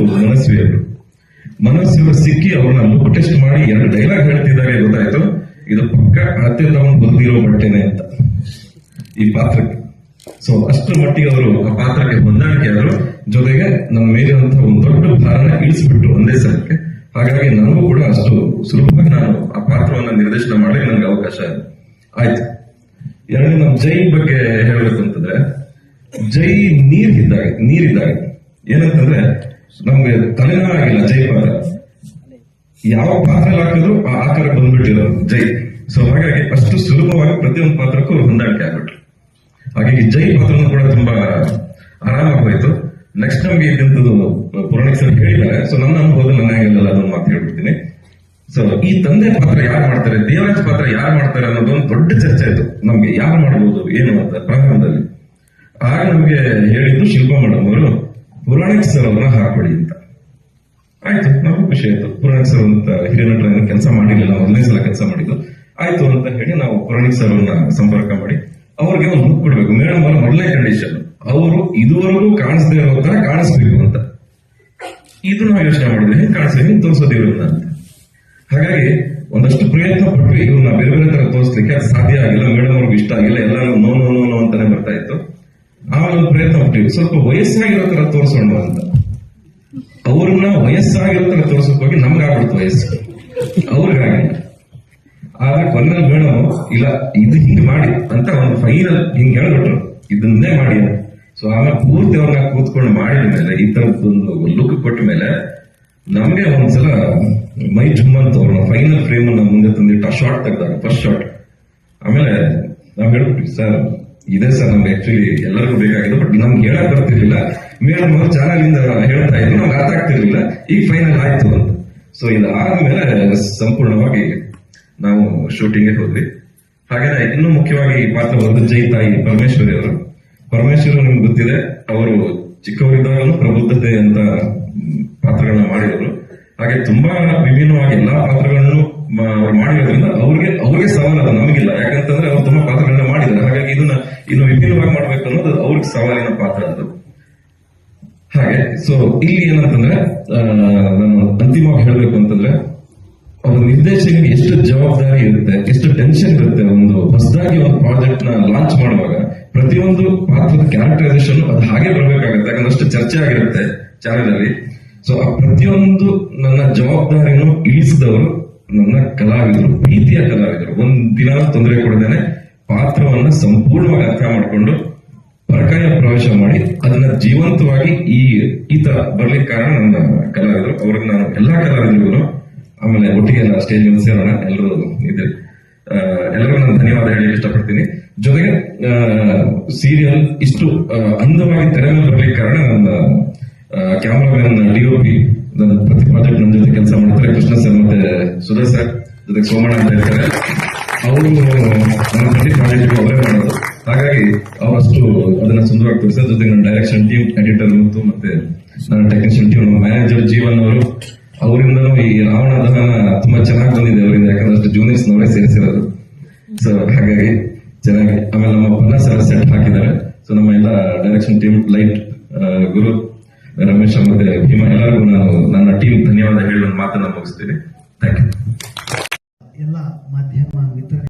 ಮನಸ್ವಿ ಅವರು ಸಿಕ್ಕಿ ಅವ್ರನ್ನ ಲುಕ್ ಟೆಸ್ಟ್ ಮಾಡಿ ಎರಡು ಡೈಲಾಗ್ ಹೇಳ್ತಿದ್ದಾರೆ ಗೊತ್ತಾಯ್ತು. ಇದು ಪಕ್ಕ ತಗೊಂಡು ಬಂದಿರೋ ಬಟ್ಟೆನೆ ಅಂತ. ಈ ಪಾತ್ರಕ್ಕೆ. ಸೊ ಅಷ್ಟರ ಮಟ್ಟಿಗೆ ಅವರು ಆ ಪಾತ್ರಕ್ಕೆ ಹೊಂದಾಣಿಕೆ ಆದರು. ಜೊತೆಗೆ ನಮ್ಮ ಮೇಲಿರುವಂತಹ ಒಂದು ದೊಡ್ಡ ಭಾರನ ಇಳಿಸ್ಬಿಟ್ರು ಒಂದೇ ಸಲಕ್ಕೆ. ಹಾಗಾಗಿ ನನಗೂ ಕೂಡ ಅಷ್ಟು ಸುಲಭವಾಗಿ ನಾನು ಆ ಪಾತ್ರವನ್ನ ನಿರ್ದೇಶನ ಮಾಡಲಿಕ್ಕೆ ನನಗೆ ಅವಕಾಶ ಆಯ್ತು. ಎರಡನೇ ನಾವು ಜೈ ಬಗ್ಗೆ ಹೇಳಬೇಕು ಅಂತಂದ್ರೆ, ಜೈ ನೀರಿದ್ದಾಗ ನೀರಿದ್ದಾಗ ಏನಂತಂದ್ರೆ, ನಮ್ಗೆ ತಲೆನೋ ಆಗಿಲ್ಲ ಜೈ ಪಾತ್ರ. ಯಾವ ಪಾತ್ರ ಹಾಕಿದ್ರು ಆ ಆಕಾರ ಬಂದ್ಬಿಟ್ಟಿರೋ ಜೈ. ಸೊ ಹಾಗಾಗಿ ಅಷ್ಟು ಸುಲಭವಾಗಿ ಪ್ರತಿಯೊಂದು ಪಾತ್ರಕ್ಕೂ ಹೊಂದಾಣಿಕೆ ಆಗ್ಬಿಟ್ರು. ಹಾಗಾಗಿ ಜೈ ಪಾತ್ರನೂ ಕೂಡ ತುಂಬಾ ಆರಾಮಾಗಿ ಹೋಯ್ತು. ನೆಕ್ಸ್ಟ್ ನಮ್ಗೆ ಇದ್ದಂಥದ್ದು ಪುರಾಣಿಕ್ ಸರ್ ಹೇಳಿದ್ದಾರೆ. ಸೊ ನನ್ನ ಅನುಭವದಲ್ಲಿ ನನ್ನ ಅದನ್ನು ಮಾತು ಹೇಳ್ಬಿಡ್ತೀನಿ. ಸೊ ಈ ತಂದೆ ಪಾತ್ರ ಯಾರು ಮಾಡ್ತಾರೆ, ದೇವರಾಜ್ ಪಾತ್ರ ಯಾರು ಮಾಡ್ತಾರೆ ಅನ್ನೋದು ಒಂದು ದೊಡ್ಡ ಚರ್ಚೆ ಆಯ್ತು ನಮ್ಗೆ ಯಾರು ಮಾಡ್ಬೋದು, ಏನು ಅಂತ ಪ್ರಾರಂಭದಲ್ಲಿ. ಆಗ ನಮ್ಗೆ ಹೇಳಿದ್ದು ಶಿಲ್ಪಾ ಮೇಡಮ್ ಅವರು ಪುರಾಣಿಕ್ ಸರ್ ಅವರನ್ನ ಹಾಕೊಳ್ಳಿ ಅಂತ. ಆಯ್ತು ನಾವು ಖುಷಿ ಆಯ್ತು. ಪುರಾಣಿಕ್ ಸರ್ ಅಂತ ಹಿರಿಯ ನಟರ ಕೆಲಸ ಮಾಡಿರ್ಲಿಲ್ಲ ಮೊದಲನೇ ಸಲ ಕೆಲಸ ಮಾಡಿದ್ದು. ಆಯ್ತು ಅಂತ ಹೇಳಿ ನಾವು ಪುರಾಣಿಕ್ ಸರ್ ಅವ್ರನ್ನ ಸಂಪರ್ಕ ಮಾಡಿ, ಅವ್ರಿಗೆ ಒಂದು ಬುಕ್ ಕೊಡ್ಬೇಕು. ಮೇಡಮ್ ಅವರ ಮೊದಲನೇ ಕಂಡೀಷನ್ ಅವರು ಇದುವರೆಗೂ ಕಾಣಿಸದೇ ಇರೋ ತರ ಕಾಣಿಸ್ಬೇಕು ಅಂತ. ಇದು ನಾವು ಯೋಚನೆ ಮಾಡಿದ್ರೆ ಹೆಂಗ್ ಕಾಣಿಸ್ತೇವೆ ಹೆಂಗ್ ತೋರಿಸೋದು ಅಂತ. ಹಾಗಾಗಿ ಒಂದಷ್ಟು ಪ್ರಯತ್ನ ಪಟ್ವಿ. ಇವ್ರನ್ನ ಬೇರೆ ಬೇರೆ ತರ ತೋರಿಸ್ಲಿಕ್ಕೆ ಅದು ಸಾಧ್ಯ ಆಗಿಲ್ಲ, ಮೇಡಮ್ ಅವ್ರಿಗೆ ಇಷ್ಟ ಆಗಿಲ್ಲ ಎಲ್ಲ ನೋ ನೋ ನೋ ನೋ ಅಂತಾನೆ ಬರ್ತಾ ಇತ್ತು. ಆಮೇಲೆ ಒಂದು ಪ್ರಯತ್ನ ಪಟ್ಟಿವಿ ಸ್ವಲ್ಪ ವಯಸ್ಸಾಗಿರೋ ತರ ತೋರಿಸೋಣ ಅಂತ. ಅವ್ರನ್ನ ವಯಸ್ಸಾಗಿರೋ ತರ ತೋರಿಸಕ್ ಹೋಗಿ ನಮ್ಗೆ ಆಗ್ಬಿಡ್ತು ವಯಸ್ಸು. ಅವ್ರಿಗಾಗಿ. ಆದ್ರೆ ಕೊನೆಯಲ್ಲಿ ಮೇಡಮ್, ಇಲ್ಲ, ಇದು ಹಿಂಗೆ ಮಾಡಿ ಅಂತ ಒಂದು ಫೈನಲ್ ಹಿಂಗೆ ಹೇಳ್ಬಿಟ್ರು. ಇದನ್ನೇ ಮಾಡಿ ಸೊ ಆಮೇಲೆ ಪೂರ್ತಿ ಅವ್ರನ್ನ ಕೂತ್ಕೊಂಡು ಮಾಡಿದ ಮೇಲೆ, ಈ ತರದೊಂದು ಲುಕ್ ಕೊಟ್ಟ ಮೇಲೆ, ನಮ್ಗೆ ಒಂದ್ಸಲ ಮೈ ಜುಮ್ ಅಂತ ಫೈನಲ್ ಫ್ರೇಮ್ ಅನ್ನ ಮುಂದೆ ತಂದಿಟ್ಟು ಆ ಶಾರ್ಟ್ ತೆಗ್ದಾಗ ಫಸ್ಟ್ ಶಾರ್ಟ್ ಆಮೇಲೆ ನಾವ್ ಹೇಳ್ಬಿಟ್ವಿ, ಸರ್, ಇದೆ ಸರ್ ನಮ್ಗೆ ಆಕ್ಚುಲಿ ಎಲ್ಲರಿಗೂ ಬೇಕಾಗಿದೆ ಬಟ್ ನಮ್ಗೆ ಹೇಳಕ್ ಬರ್ತಿರ್ಲಿಲ್ಲ. ಮೇಡಮ್ ಅವ್ರು ಚಾನಲ್ ಇಂದ ಹೇಳ್ತಾ ಇದ್ರು, ನಮ್ಗೆ ಅರ್ಥ ಆಗ್ತಿರ್ಲಿಲ್ಲ. ಈಗ ಫೈನಲ್ ಆಯ್ತು ಅಂತ. ಸೊ ಇದಾದ್ಮೇಲೆ ಸಂಪೂರ್ಣವಾಗಿ ನಾವು ಶೂಟಿಂಗ್ಗೆ ಹೋದ್ವಿ. ಹಾಗೆ ಇನ್ನೂ ಮುಖ್ಯವಾಗಿ ಪಾತ್ರ ಬಂದು ಜೈ ತಾಯಿ ಪರಮೇಶ್ವರಿ ಅವರು ಪರಮೇಶ್ವರಿ ನಿಮ್ಗೆ ಗೊತ್ತಿದೆ, ಅವರು ಚಿಕ್ಕವರಿದ್ದಾಗಲೂ ಪ್ರಬುದ್ಧತೆ ಅಂತ ಪಾತ್ರಗಳನ್ನ ಮಾಡಿದರು ಹಾಗೆ ತುಂಬಾ ವಿಭಿನ್ನವಾಗಿ ಎಲ್ಲಾ ಪಾತ್ರಗಳನ್ನು ಅವ್ರು ಮಾಡಿರೋದ್ರಿಂದ ಅವ್ರಿಗೆ ಅವ್ರಿಗೆ ಸವಾಲು ಅದು, ನಮಗಿಲ್ಲ. ಯಾಕಂತಂದ್ರೆ ಅವ್ರು ತುಂಬಾ ಪಾತ್ರಗಳನ್ನ ಮಾಡಿದ್ದಾರೆ. ಹಾಗಾಗಿ ಇದನ್ನ ಇನ್ನು ವಿಭಿನ್ನವಾಗಿ ಮಾಡ್ಬೇಕು ಅನ್ನೋದು ಅವ್ರಿಗೆ ಸವಾಲಿನ ಪಾತ್ರ ಅದು. ಹಾಗೆ ಸೊ ಇಲ್ಲಿ ಏನಂತಂದ್ರೆ ನಾನು ಅಂತಿಮವಾಗಿ ಹೇಳಬೇಕು ಅಂತಂದ್ರೆ, ಅವ್ರ ನಿರ್ದೇಶಕರಿಗೆ ಎಷ್ಟು ಜವಾಬ್ದಾರಿ ಇರುತ್ತೆ, ಎಷ್ಟು ಟೆನ್ಷನ್ ಇರುತ್ತೆ ಒಂದು ಹೊಸದಾಗಿ ಒಂದು ಪ್ರಾಜೆಕ್ಟ್ನ ಲಾಂಚ್ ಮಾಡುವಾಗ ಪ್ರತಿಯೊಂದು ಪಾತ್ರದ ಕ್ಯಾರೆಕ್ಟರೈಸೇಷನ್ ಅದು ಹಾಗೆ ಬರಬೇಕಾಗುತ್ತೆ, ಯಾಕಂದ್ರೆ ಅಷ್ಟು ಚರ್ಚೆ ಆಗಿರುತ್ತೆ ಚಾನೆಲ್ ಅಲ್ಲಿ ಸೊ ಆ ಪ್ರತಿಯೊಂದು ನನ್ನ ಜವಾಬ್ದಾರಿಯನ್ನು ಇಳಿಸಿದವರು ನನ್ನ ಕಲಾವಿದರು ಪ್ರೀತಿಯ ಕಲಾವಿದರು. ಒಂದ್ ದಿನ ತೊಂದರೆ ಕೊಡದೇನೆ ಪಾತ್ರವನ್ನ ಸಂಪೂರ್ಣವಾಗಿ ಅರ್ಥ ಮಾಡಿಕೊಂಡು ಪರಕಾಯ ಪ್ರವೇಶ ಮಾಡಿ ಅದನ್ನ ಜೀವಂತವಾಗಿ ಈ ಈ ತರ ಬರ್ಲಿಕ್ಕೆ ಕಾರಣ ನನ್ನ ಕಲಾವಿದರು. ಅವ್ರಿಗೆ ನಾನು ಎಲ್ಲಾ ಕಲಾವಿದರು ಆಮೇಲೆ ಒಟ್ಟಿಗೆ ಎಲ್ಲ ಸ್ಟೇಜ್ ಮೇಲೆ ಸೇರೋಣ ಎಲ್ಲರೂ ಇದೆ ಎಲ್ಲರಿಗೂ ನಾನು ಧನ್ಯವಾದ ಹೇಳಿ ಇಷ್ಟಪಡ್ತೀನಿ. ಜೊತೆಗೆ ಸೀರಿಯಲ್ ಇಷ್ಟು ಅಂದವಾಗಿ ತೆರೆ ಕಾರಣ ನನ್ನ ಕ್ಯಾಮರಾಮನ್ ಪಿ ನನ್ನ ಪ್ರತಿ ಪ್ರಾಜೆಕ್ಟ್ ನನ್ನ ಜೊತೆ ಕೆಲಸ ಮಾಡ್ತಾರೆ, ಕೃಷ್ಣ ಸರ್ ಮತ್ತೆ ಸುಧಾ ಸರ್ ಜೊತೆಗೆ ಸೋಮಣ್ಣ ಅಂತ ಹೇಳ್ತಾರೆ ಅವರು ನನ್ನ ಪ್ರತಿ ಪ್ರಾಜೆಕ್ಟ್ ಅವರೇ ಮಾಡೋದು. ಹಾಗಾಗಿ ಅವರಷ್ಟು ಅದನ್ನ ಸುಂದರವಾಗಿ ತೋರಿಸಿದ. ಜೊತೆಗೆ ನನ್ನ ಡೈರೆಕ್ಷನ್ ಟೀಮ್ ಎಡಿಟರ್ ಮತ್ತು ಮತ್ತೆ ನನ್ನ ಟೆಕ್ನಿಷಿಯನ್ ಟೀಮ್ ಮ್ಯಾನೇಜರ್ ಜೀವನ್ ಅವರು ಅವರಿಂದ ಈ ರಾವಣ ದಹನ ತುಂಬಾ ಚೆನ್ನಾಗಿ ಬಂದಿದೆ ಅವರಿಂದ. ಯಾಕಂದ್ರೆ ಅಷ್ಟು ಜೂನಿಯರ್ಸ್ ನವರೇ ಸೇರಿಸಿರೋದು. ಸೊ ಹಾಗಾಗಿ ಚೆನ್ನಾಗಿ ಆಮೇಲೆ ನಮ್ಮ ಪನ್ನ ಸರ್ ಸೆಟ್ ಹಾಕಿದ್ದಾರೆ. ಸೊ ನಮ್ಮ ಎಲ್ಲ ಡೈರೆಕ್ಷನ್ ಟೀಮ್ ಲೈಟ್ ಗುರು, ರಮೇಶ್ ಮತ್ತೆ ಭೀಮಾ, ಎಲ್ಲರಿಗೂ ನಾನು ನನ್ನ ಟೀಮ್ ಧನ್ಯವಾದ ಹೇಳಿ ಒಂದು ಮಾತನ್ನ ಮುಗಿಸ್ತೀನಿ. ಥ್ಯಾಂಕ್ ಯು ಎಲ್ಲ ಮಾಧ್ಯಮ ಮಿತ್ರರಿಗೆ